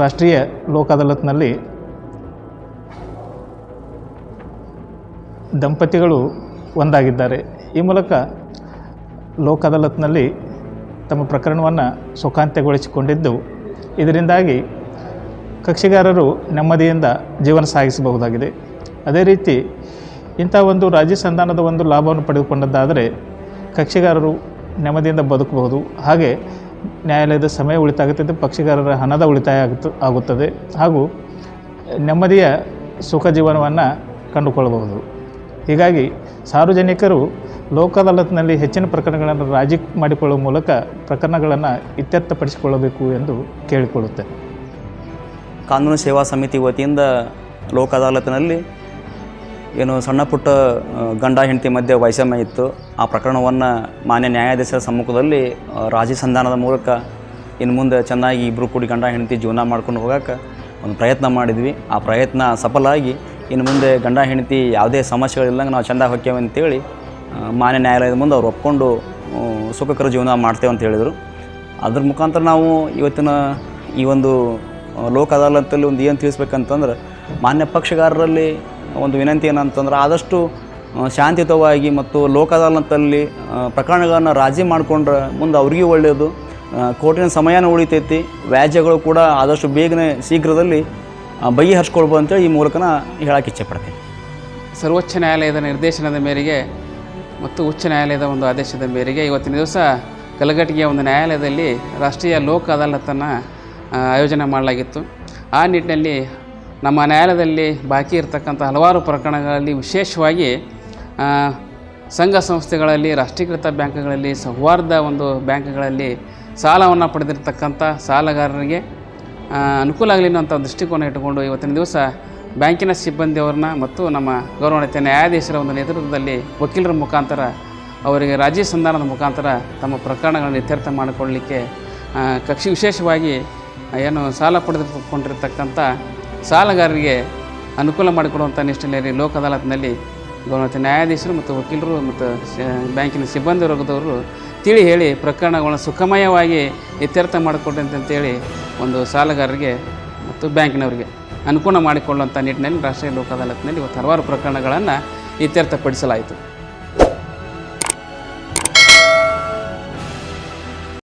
ರಾಷ್ಟ್ರೀಯ ಲೋಕ ಅದಾಲತ್ನಲ್ಲಿ ದಂಪತಿಗಳು ಒಂದಾಗಿದ್ದಾರೆ. ಈ ಮೂಲಕ ಲೋಕ ಅದಾಲತ್ನಲ್ಲಿ ತಮ್ಮ ಪ್ರಕರಣವನ್ನು ಸುಖಾಂತ್ಯಗೊಳಿಸಿಕೊಂಡಿದ್ದು, ಇದರಿಂದಾಗಿ ಕಕ್ಷಿಗಾರರು ನೆಮ್ಮದಿಯಿಂದ ಜೀವನ ಸಾಗಿಸಬಹುದಾಗಿದೆ. ಅದೇ ರೀತಿ ಇಂಥ ಒಂದು ರಾಜ್ಯ ಸಂಧಾನದ ಒಂದು ಲಾಭವನ್ನು ಪಡೆದುಕೊಂಡದ್ದಾದರೆ ಕಕ್ಷಿಗಾರರು ನೆಮ್ಮದಿಯಿಂದ ಬದುಕಬಹುದು. ಹಾಗೆ ನ್ಯಾಯಾಲಯದ ಸಮಯ ಉಳಿತಾಯ ಆಗುತ್ತದೆ ಪಕ್ಷಿಗಾರರ ಹಣದ ಉಳಿತಾಯ ಆಗುತ್ತ, ಆಗುತ್ತದೆ ಹಾಗೂ ನೆಮ್ಮದಿಯ ಸುಖ ಜೀವನವನ್ನು ಕಂಡುಕೊಳ್ಳಬಹುದು. ಹೀಗಾಗಿ ಸಾರ್ವಜನಿಕರು ಲೋಕ ಅದಾಲತ್ನಲ್ಲಿ ಹೆಚ್ಚಿನ ಪ್ರಕರಣಗಳನ್ನು ರಾಜಿ ಮಾಡಿಕೊಳ್ಳುವ ಮೂಲಕ ಪ್ರಕರಣಗಳನ್ನು ಇತ್ಯರ್ಥಪಡಿಸಿಕೊಳ್ಳಬೇಕು ಎಂದು ಕೇಳಿಕೊಳ್ಳುತ್ತೆ ಕಾನೂನು ಸೇವಾ ಸಮಿತಿ ವತಿಯಿಂದ ಲೋಕ ಅದಾಲತ್ನಲ್ಲಿ ಏನು ಸಣ್ಣ ಪುಟ್ಟ ಗಂಡ ಹೆಂಡತಿ ಮಧ್ಯೆ ವೈಷಮ್ಯ ಇತ್ತು. ಆ ಪ್ರಕರಣವನ್ನು ಮಾನ್ಯ ನ್ಯಾಯಾಧೀಶರ ಸಮ್ಮುಖದಲ್ಲಿ ರಾಜಿ ಸಂಧಾನದ ಮೂಲಕ ಇನ್ನು ಮುಂದೆ ಚೆನ್ನಾಗಿ ಇಬ್ಬರು ಕೂಡಿ ಗಂಡ ಹೆಂಡತಿ ಜೀವನ ಮಾಡ್ಕೊಂಡು ಹೋಗೋಕೆ ಒಂದು ಪ್ರಯತ್ನ ಮಾಡಿದ್ವಿ. ಆ ಪ್ರಯತ್ನ ಸಫಲಾಗಿ ಇನ್ನು ಮುಂದೆ ಗಂಡ ಹೆಂಡತಿ ಯಾವುದೇ ಸಮಸ್ಯೆಗಳಿಲ್ಲಂಗೆ ನಾವು ಚೆಂದ ಹೊಕ್ಕೇವೆ ಅಂತೇಳಿ ಮಾನ್ಯ ನ್ಯಾಯಾಲಯದ ಮುಂದೆ ಅವ್ರು ಒಪ್ಕೊಂಡು ಸುಖಕರ ಜೀವನ ಮಾಡ್ತೇವೆ ಅಂತ ಹೇಳಿದರು. ಅದ್ರ ಮುಖಾಂತರ ನಾವು ಇವತ್ತಿನ ಈ ಒಂದು ಲೋಕ ಅದಾಲತಲ್ಲಿ ಒಂದು ಏನು ತಿಳಿಸ್ಬೇಕಂತಂದ್ರೆ, ಮಾನ್ಯ ಪಕ್ಷಗಾರರಲ್ಲಿ ಒಂದು ವಿನಂತಿ ಏನಂತಂದ್ರೆ ಆದಷ್ಟು ಶಾಂತಿಯುತವಾಗಿ ಮತ್ತು ಲೋಕ ಅದಾಲತಲ್ಲಿ ಪ್ರಕರಣಗಳನ್ನು ರಾಜಿ ಮಾಡಿಕೊಂಡ್ರೆ ಮುಂದೆ ಅವ್ರಿಗೂ ಒಳ್ಳೆಯದು ಕೋರ್ಟಿನ ಸಮಯನೂ ಉಳಿತೈತಿ. ವ್ಯಾಜ್ಯಗಳು ಕೂಡ ಆದಷ್ಟು ಬೇಗನೆ ಶೀಘ್ರದಲ್ಲಿ ಬಗೆಹರಿಸ್ಕೊಳ್ಬೋದು ಅಂತೇಳಿ ಈ ಮೂಲಕ ನಾ ಹೇಳಕ್ಕೆ ಇಚ್ಛೆಪಡ್ತೀನಿ. ಸರ್ವೋಚ್ಚ ನ್ಯಾಯಾಲಯದ ನಿರ್ದೇಶನದ ಮೇರೆಗೆ ಮತ್ತು ಉಚ್ಚ ನ್ಯಾಯಾಲಯದ ಒಂದು ಆದೇಶದ ಮೇರೆಗೆ ಇವತ್ತಿನ ದಿವಸ ಕಲಘಟಗಿಯ ಒಂದು ನ್ಯಾಯಾಲಯದಲ್ಲಿ ರಾಷ್ಟ್ರೀಯ ಲೋಕ ಅದಾಲತನ್ನು ಆಯೋಜನೆ ಮಾಡಲಾಗಿತ್ತು. ಆ ನಿಟ್ಟಿನಲ್ಲಿ ನಮ್ಮ ನ್ಯಾಯಾಲಯದಲ್ಲಿ ಬಾಕಿ ಇರತಕ್ಕಂಥ ಹಲವಾರು ಪ್ರಕರಣಗಳಲ್ಲಿ ವಿಶೇಷವಾಗಿ ಸಂಘ ಸಂಸ್ಥೆಗಳಲ್ಲಿ, ರಾಷ್ಟ್ರೀಕೃತ ಬ್ಯಾಂಕ್ಗಳಲ್ಲಿ, ಸೌಹಾರ್ದ ಒಂದು ಬ್ಯಾಂಕ್ಗಳಲ್ಲಿ ಸಾಲವನ್ನು ಪಡೆದಿರ್ತಕ್ಕಂಥ ಸಾಲಗಾರರಿಗೆ ಅನುಕೂಲ ಆಗಲಿ ಅನ್ನೋಂಥ ದೃಷ್ಟಿಕೋನ ಇಟ್ಟುಕೊಂಡು ಇವತ್ತಿನ ದಿವಸ ಬ್ಯಾಂಕಿನ ಸಿಬ್ಬಂದಿಯವ್ರನ್ನ ಮತ್ತು ನಮ್ಮ ಗೌರವಾನ್ವಿತ ನ್ಯಾಯಾಧೀಶರ ಒಂದು ನೇತೃತ್ವದಲ್ಲಿ ವಕೀಲರ ಮುಖಾಂತರ, ಅವರಿಗೆ ರಾಜಿ ಸಂಧಾನದ ಮುಖಾಂತರ ತಮ್ಮ ಪ್ರಕರಣಗಳನ್ನು ಇತ್ಯರ್ಥ ಮಾಡಿಕೊಳ್ಳಲಿಕ್ಕೆ ಕಕ್ಷಿ ವಿಶೇಷವಾಗಿ ಏನು ಸಾಲ ಪಡೆದುಕೊಂಡಿರ್ತಕ್ಕಂಥ ಸಾಲಗಾರರಿಗೆ ಅನುಕೂಲ ಮಾಡಿಕೊಡುವಂಥ ನಿಷ್ಠಿನಲ್ಲಿ ಲೋಕ ಅದಾಲತ್ನಲ್ಲಿ ಗೌರವ ನ್ಯಾಯಾಧೀಶರು ಮತ್ತು ವಕೀಲರು ಮತ್ತು ಬ್ಯಾಂಕಿನ ಸಿಬ್ಬಂದಿ ವರ್ಗದವರು ತಿಳಿ ಹೇಳಿ ಪ್ರಕರಣಗಳನ್ನು ಸುಖಮಯವಾಗಿ ಇತ್ಯರ್ಥ ಅಂತೇಳಿ ಒಂದು ಸಾಲಗಾರರಿಗೆ ಮತ್ತು ಬ್ಯಾಂಕಿನವರಿಗೆ ಅನುಕೂಲ ಮಾಡಿಕೊಳ್ಳುವಂಥ ನಿಟ್ಟಿನಲ್ಲಿ ರಾಷ್ಟ್ರೀಯ ಲೋಕ ಅದಾಲತ್ನಲ್ಲಿ ಇವತ್ತು ಹಲವಾರು ಪ್ರಕರಣಗಳನ್ನು ಇತ್ಯರ್ಥಪಡಿಸಲಾಯಿತು.